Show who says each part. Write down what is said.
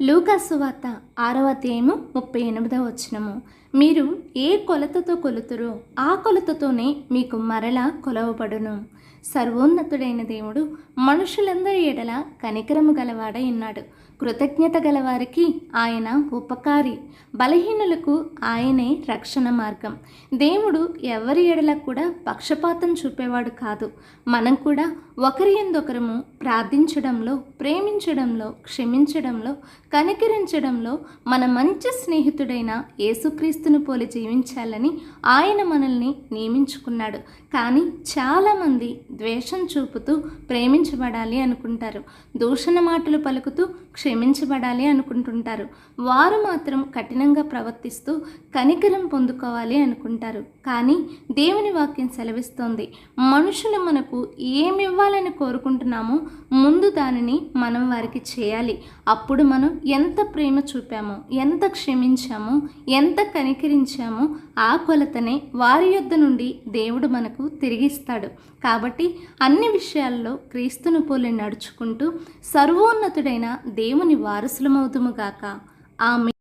Speaker 1: లూకాసు వార్త. ఆరవ అధ్యాయము ముప్పై ఎనిమిదవ వచనము. మీరు ఏ కొలతతో కొలుతురో ఆ కొలతతోనే మీకు మరలా కొలవబడును. సర్వోన్నతుడైన దేవుడు మనుషులందరి ఎడల కనికరము గలవాడై ఉన్నాడు. కృతజ్ఞత గలవారికి ఆయన ఉపకారి. బలహీనులకు ఆయనే రక్షణ మార్గం. దేవుడు ఎవరి ఎడల కూడా పక్షపాతం చూపేవాడు కాదు. మనం కూడా ఒకరి ఎందొకరము ప్రార్థించడంలో ప్రేమించడంలో క్షమించడంలో కనికరించడంలో మన మంచి స్నేహితుడైన యేసుక్రీస్తును పోలి జీవించాలని ఆయన మనల్ని నియమించుకున్నాడు. కానీ చాలామంది ద్వేషం చూపుతూ ప్రేమించబడాలి అనుకుంటారు. దూషణ మాటలు పలుకుతూ క్షమించబడాలి అనుకుంటుంటారు. వారు మాత్రం కఠినంగా ప్రవర్తిస్తూ కనికరం పొందుకోవాలి అనుకుంటారు. కానీ దేవుని వాక్యం సెలవిస్తోంది. మనుషులు మనకు ఏమి ఇవ్వాలని కోరుకుంటున్నామో ముందు దానిని మనం వారికి చేయాలి. అప్పుడు మనం ఎంత ప్రేమ చూపామో ఎంత క్షమించామో ఎంత కనికరించామో ఆ కొలతనే వారి యొద్ద నుండి దేవుడు మనకు తిరిగిస్తాడు. కాబట్టి అన్ని విషయాల్లో క్రీస్తును పోలి నడుచుకుంటూ సర్వోన్నతుడైన దేవుని వారసులమవుతుముగాక ఆమె